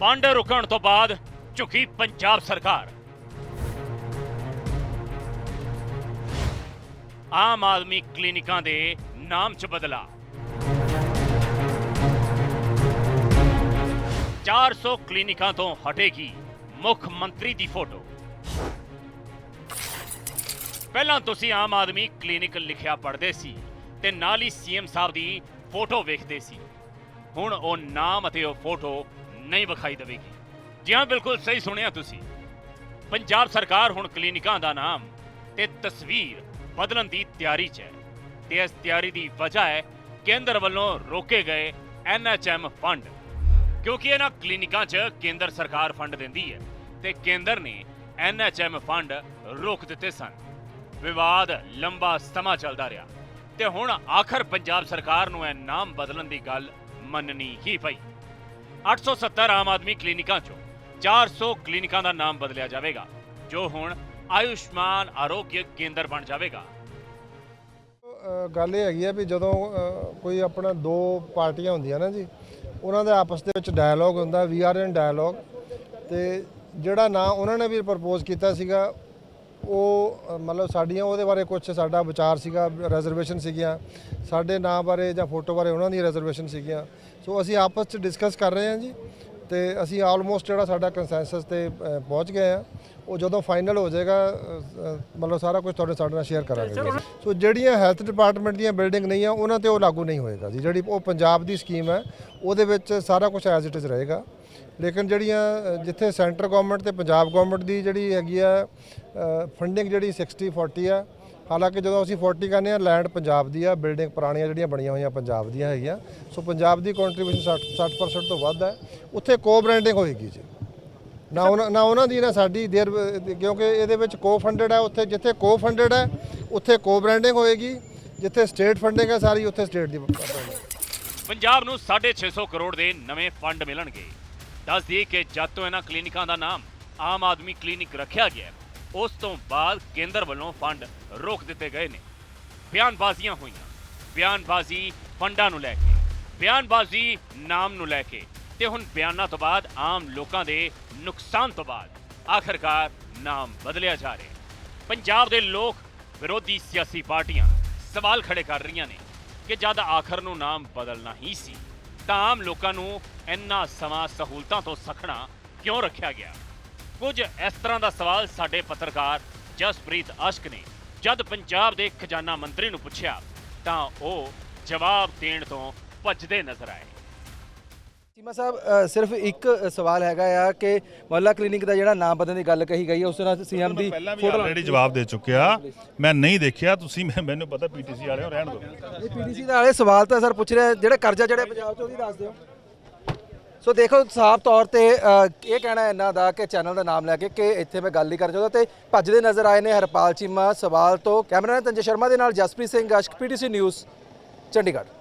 Fund ਰੁਕਣ ਤੋਂ ਬਾਅਦ ਝੁਕੀ ਪੰਜਾਬ ਸਰਕਾਰ। ਆਮ ਆਦਮੀ ਕਲੀਨਿਕਾਂ ਦੇ ਨਾਮ 'ਚ ਬਦਲਾ 400 ਕਲੀਨਿਕਾਂ ਤੋਂ ਹਟੇਗੀ ਮੁੱਖ ਮੰਤਰੀ ਦੀ ਫੋਟੋ। ਪਹਿਲਾਂ ਤੁਸੀਂ ਆਮ ਆਦਮੀ ਕਲੀਨਿਕ ਲਿਖਿਆ ਪੜ੍ਹਦੇ ਸੀ ਤੇ ਨਾਲ ਹੀ ਸੀਐਮ ਸਾਹਿਬ ਦੀ ਫੋਟੋ ਵੇਖਦੇ ਸੀ। ਹੁਣ ਉਹ ਨਾਮ ਅਤੇ ਉਹ ਫੋਟੋ ਨਹੀਂ ਵਿਖਾਈ ਦੇਵੇਗੀ। ਜੀ ਹਾਂ ਬਿਲਕੁਲ ਸਹੀ ਸੁਣਿਆ ਤੁਸੀਂ। ਪੰਜਾਬ ਸਰਕਾਰ ਹੁਣ ਕਲੀਨਿਕਾਂ ਦਾ ਨਾਮ ਤੇ ਤਸਵੀਰ ਬਦਲਣ ਦੀ ਤਿਆਰੀ 'ਚ ਹੈ। ਤੇ ਇਸ ਤਿਆਰੀ ਦੀ ਵਜ੍ਹਾ ਹੈ ਕੇਂਦਰ ਵੱਲੋਂ ਰੋਕੇ ਗਏ ਐਨਐਚਐਮ ਫੰਡ। ਕਿਉਂਕਿ ਇਹਨਾਂ ਕਲੀਨਿਕਾਂ 'ਚ ਕੇਂਦਰ ਸਰਕਾਰ ਫੰਡ ਦਿੰਦੀ ਹੈ ਤੇ ਕੇਂਦਰ ਨੇ ਐਨਐਚਐਮ ਫੰਡ ਰੋਕ ਦਿੱਤੇ ਸਨ। ਵਿਵਾਦ ਲੰਬਾ ਸਮਾਂ ਚੱਲਦਾ ਰਿਹਾ ਤੇ ਹੁਣ ਆਖਰ ਪੰਜਾਬ ਸਰਕਾਰ ਨੂੰ ਇਹ ਨਾਮ ਬਦਲਣ ਦੀ ਗੱਲ ਮੰਨਣੀ ਹੀ ਪਈ। 870 ਆਮ ਆਦਮੀ ਕਲੀਨਿਕਾਂ ਚੋਂ 400 ਕਲੀਨਿਕਾਂ ਦਾ ਨਾਮ ਬਦਲਿਆ ਜਾਵੇਗਾ, ਜੋ ਹੁਣ ਆਯੁਸ਼ਮਾਨ ਆਰੋਗਯ ਕੇਂਦਰ ਬਣ ਜਾਵੇਗਾ। ਗੱਲ ਇਹ ਹੈਗੀ ਆ ਵੀ ਜਦੋਂ ਕੋਈ ਆਪਣਾ ਦੋ ਪਾਰਟੀਆਂ ਹੁੰਦੀਆਂ ਨਾ ਜੀ, ਉਹਨਾਂ ਦੇ ਆਪਸ ਦੇ ਵਿੱਚ ਡਾਇਲੋਗ ਹੁੰਦਾ ਵੀ ਆਰ ਇਨ ਡਾਇਲੋਗ ਤੇ ਜਿਹੜਾ ਨਾਂ ਉਹਨਾਂ ਨੇ ਵੀ ਪ੍ਰਪੋਜ਼ ਕੀਤਾ ਸੀਗਾ ਉਹ ਮਤਲਬ ਸਾਡੀਆਂ, ਉਹਦੇ ਬਾਰੇ ਕੁਝ ਸਾਡਾ ਵਿਚਾਰ ਸੀਗਾ ਰਿਜ਼ਰਵੇਸ਼ਨ ਸੀਗੀਆਂ। ਸਾਡੇ ਨਾਂ ਬਾਰੇ ਜਾਂ ਫੋਟੋ ਬਾਰੇ ਉਹਨਾਂ ਦੀ ਰਿਜ਼ਰਵੇਸ਼ਨ ਸੀਗੀਆਂ। ਸੋ ਅਸੀਂ ਆਪਸ 'ਚ ਡਿਸਕਸ ਕਰ ਰਹੇ ਹਾਂ ਜੀ। ਤੇ ਅਸੀਂ ਆਲਮੋਸਟ ਜਿਹੜਾ ਸਾਡਾ ਕੰਸੈਂਸਸ ਤੇ ਪਹੁੰਚ ਗਏ ਆ। ਉਹ ਜਦੋਂ ਫਾਈਨਲ ਹੋ ਜਾਏਗਾ ਮਤਲਬ ਸਾਰਾ ਕੁਝ ਤੁਹਾਡੇ ਸਾਡੇ ਨਾਲ ਸ਼ੇਅਰ ਕਰਾਂਗੇ। ਸੋ ਜਿਹੜੀਆਂ ਹੈਲਥ ਡਿਪਾਰਟਮੈਂਟ ਦੀਆਂ ਬਿਲਡਿੰਗ ਨਹੀਂ ਆ ਉਹਨਾਂ ਤੇ ਉਹ ਲਾਗੂ ਨਹੀਂ ਹੋਏਗਾ ਜੀ। ਜਿਹੜੀ ਉਹ ਪੰਜਾਬ ਦੀ ਸਕੀਮ ਹੈ ਉਹਦੇ ਵਿੱਚ ਸਾਰਾ ਕੁਝ ਐਜ਼ ਇਟ ਇਜ਼ ਰਹੇਗਾ। ਲੇਕਿਨ ਜਿਹੜੀਆਂ ਜਿੱਥੇ ਸੈਂਟਰ ਗਵਰਨਮੈਂਟ ਤੇ ਪੰਜਾਬ ਗਵਰਨਮੈਂਟ ਦੀ ਜਿਹੜੀ ਹੈਗੀ ਆ ਫੰਡਿੰਗ ਜਿਹੜੀ 60 40 ਆ ਹਾਲਾਂਕਿ ਜਦੋਂ ਅਸੀਂ 40 ਕਹਿੰਦੇ ਆ ਲੈਂਡ ਪੰਜਾਬ ਦੀ ਆ ਬਿਲਡਿੰਗ ਪੁਰਾਣੀਆਂ ਜਿਹੜੀਆਂ ਬਣੀਆਂ ਹੋਈਆਂ ਪੰਜਾਬ ਦੀਆਂ ਹੈਗੀਆਂ। ਸੋ ਪੰਜਾਬ ਦੀ ਕੰਟਰੀਬਿਊਸ਼ਨ 60 60% ਤੋਂ ਵੱਧ ਹੈ। ਉੱਥੇ ਕੋ ਬ੍ਰਾਂਡਿੰਗ ਹੋਏਗੀ ਜੀ। ਨਾ ਉਹਨਾਂ ਨਾ ਉਹਨਾਂ ਦੀ ਨਾ ਸਾਡੀ ਦੇਰ ਕਿਉਂਕਿ ਇਹਦੇ ਵਿੱਚ ਕੋ ਫੰਡਡ ਹੈ ਉੱਥੇ ਜਿੱਥੇ ਕੋ ਫੰਡਡ ਹੈ ਉੱਥੇ ਕੋ ਬ੍ਰਾਂਡਿੰਗ ਹੋਏਗੀ। ਜਿੱਥੇ ਸਟੇਟ ਫੰਡਿੰਗ ਹੈ ਸਾਰੀ ਉੱਥੇ ਸਟੇਟ ਦੀ ਪੰਜਾਬ ਨੂੰ 650 ਕਰੋੜ ਦੇ ਨਵੇਂ ਫੰਡ ਮਿਲਣਗੇ। ਦੱਸ ਦਈਏ ਕਿ ਜਦ ਤੋਂ ਇਹਨਾਂ ਕਲੀਨਿਕਾਂ ਦਾ ਨਾਮ ਆਮ ਆਦਮੀ ਕਲੀਨਿਕ ਰੱਖਿਆ ਗਿਆ ਉਸ ਤੋਂ ਬਾਅਦ ਕੇਂਦਰ ਵੱਲੋਂ ਫੰਡ ਰੋਕ ਦਿੱਤੇ ਗਏ ਨੇ। ਬਿਆਨਬਾਜ਼ੀਆਂ ਹੋਈਆਂ। ਬਿਆਨਬਾਜ਼ੀ ਫੰਡਾਂ ਨੂੰ ਲੈ ਕੇ, ਬਿਆਨਬਾਜ਼ੀ ਨਾਮ ਨੂੰ ਲੈ ਕੇ ਤੇ ਹੁਣ ਬਿਆਨਾਂ ਤੋਂ ਬਾਅਦ ਆਮ ਲੋਕਾਂ ਦੇ ਨੁਕਸਾਨ ਤੋਂ ਬਾਅਦ ਆਖਰਕਾਰ ਨਾਮ ਬਦਲਿਆ ਜਾ ਰਿਹਾ ਪੰਜਾਬ ਦੇ ਲੋਕ ਵਿਰੋਧੀ ਸਿਆਸੀ ਪਾਰਟੀਆਂ ਸਵਾਲ ਖੜੇ ਕਰ ਰਹੀਆਂ ਨੇ ਕਿ ਜਦ ਆਖਰ ਨੂੰ ਨਾਮ ਬਦਲਣਾ ਹੀ ਸੀ, ਤਾਂ ਆਮ ਲੋਕਾਂ ਨੂੰ ਇੰਨਾ ਸਮਾਂ ਸਹੂਲਤਾਂ ਤੋਂ ਸਖਣਾ ਕਿਉਂ ਰੱਖਿਆ ਗਿਆ? ਕੁਝ ਇਸ ਤਰ੍ਹਾਂ ਦਾ ਸਵਾਲ ਸਾਡੇ ਪੱਤਰਕਾਰ ਜਸਪ੍ਰੀਤ ਅਸ਼ਕ ਨੇ। ਜਦ ਪੰਜਾਬ ਦੇ ਖਜ਼ਾਨਾ ਮੰਤਰੀ ਨੂੰ ਪੁੱਛਿਆ ਤਾਂ ਉਹ ਜਵਾਬ ਦੇਣ ਤੋਂ ਭੱਜਦੇ ਨਜ਼ਰ ਆਏ। ਚੀਮਾ ਸਾਹਿਬ ਸਿਰਫ ਇੱਕ ਸਵਾਲ ਹੈਗਾ ਆ ਕਿ ਮੁਹੱਲਾ ਕਲੀਨਿਕ ਦਾ ਜਿਹੜਾ ਨਾਮ ਬਦਲਣ ਦੀ ਗੱਲ ਕਹੀ ਗਈ ਹੈ ਉਸ ਨਾਲ ਸੀਐਮ ਦੀ ਪਹਿਲਾਂ ਵੀ ਆਲਰੇਡੀ ਜਵਾਬ ਦੇ ਚੁੱਕਿਆ। ਮੈਂ ਨਹੀਂ ਦੇਖਿਆ ਤੁਸੀਂ ਮੈਂ- ਮੈਨੂੰ ਪਤਾ ਪੀਟੀਸੀ ਵਾਲਿਆਂ ਨੂੰ ਰਹਿਣ ਦਿਓ। ਇਹ ਪੀਡੀਸੀ ਦਾ ਵਾਲੇ ਸਵਾਲ ਤਾਂ ਸਰ ਪੁੱਛ ਰਿਹਾ ਜਿਹੜਾ ਕਰਜ਼ਾ ਜਿਹੜੇ ਪੰਜਾਬ 'ਚ ਉਹਦੀ ਦੱਸ ਦਿਓ। ਸੋ ਦੇਖੋ, ਸਾਫ਼ ਤੌਰ ਤੇ ਇਹ ਕਹਿਣਾ ਇਹਨਾਂ ਦਾ ਕਿ ਚੈਨਲ ਦਾ ਨਾਮ ਲੈ ਕੇ ਕਿ ਇੱਥੇ ਮੈਂ ਗੱਲ ਨਹੀਂ ਕਰਨਾ ਚਾਹੁੰਦਾ ਤੇ ਭੱਜਦੇ ਨਜ਼ਰ ਆਏ ਨੇ ਹਰਪਾਲ ਚੀਮਾ ਸਵਾਲ ਤੋਂ ਕੈਮਰਾਮੈਨ ਤੰਜੇ ਸ਼ਰਮਾ ਦੇ ਨਾਲ ਜਸਪ੍ਰੀਤ ਸਿੰਘ, ਅਸ਼ਕ ਪੀਟੀਸੀ ਨਿਊਜ਼ ਚੰਡੀਗੜ੍ਹ।